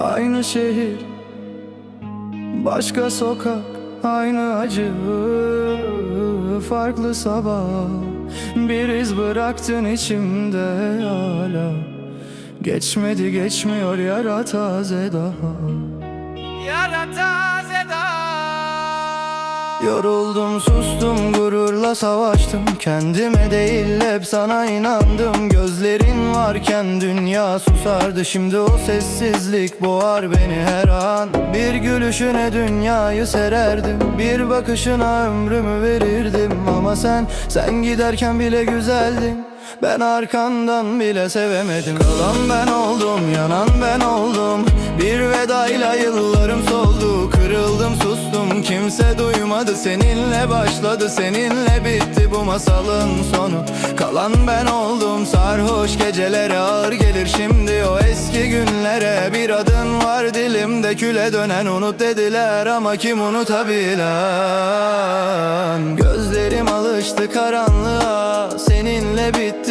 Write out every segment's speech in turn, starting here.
Aynı şehir Başka sokak Aynı acı Farklı sabah. Bir iz bıraktın içimde hala. Geçmedi geçmiyor yara taze daha Yara taze daha Yoruldum sustum gururla savaştım. Kendime değil hep sana inandım. Gözlerin varken dünya susardı. Şimdi o sessizlik boğar beni her an. Bir gülüşüne dünyayı sererdim. Bir bakışına ömrümü verirdim. Ama sen, sen giderken bile güzeldin. Ben arkandan bile sevemedim. Kalan ben oldum, yanan ben oldum Bir vedayla yıllarım soldu Kırıldım sustum, kimse duymadı Seninle başladı, seninle bitti bu masalın sonu. Kalan ben oldum, sarhoş gecelere ağır gelir. Şimdi o eski günlere Bir adın var. Dilimde küle dönen Unut dediler ama kim unutabilen? Gözlerim alıştı karanlığa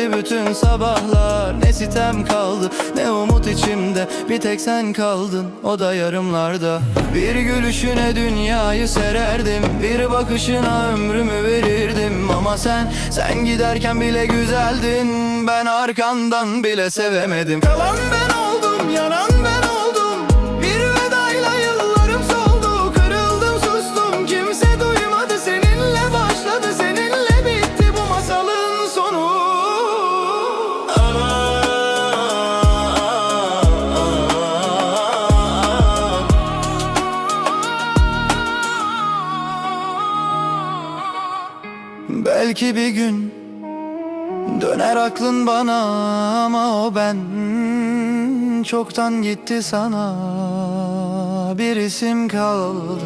Bitti bütün sabahlar Ne sitem kaldı ne umut içimde. Bir tek sen kaldın o da yarımlarda. Bir gülüşüne dünyayı sererdim Bir bakışına ömrümü verirdim. Ama sen sen giderken bile güzeldin Ben arkandan bile sevemedim. Kalan ben Belki bir gün Döner aklın bana ama o ben. Çoktan gitti sana Bir isim kaldı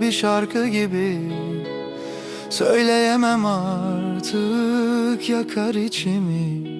Bir şarkı gibi. Söyleyemem artık yakar içimi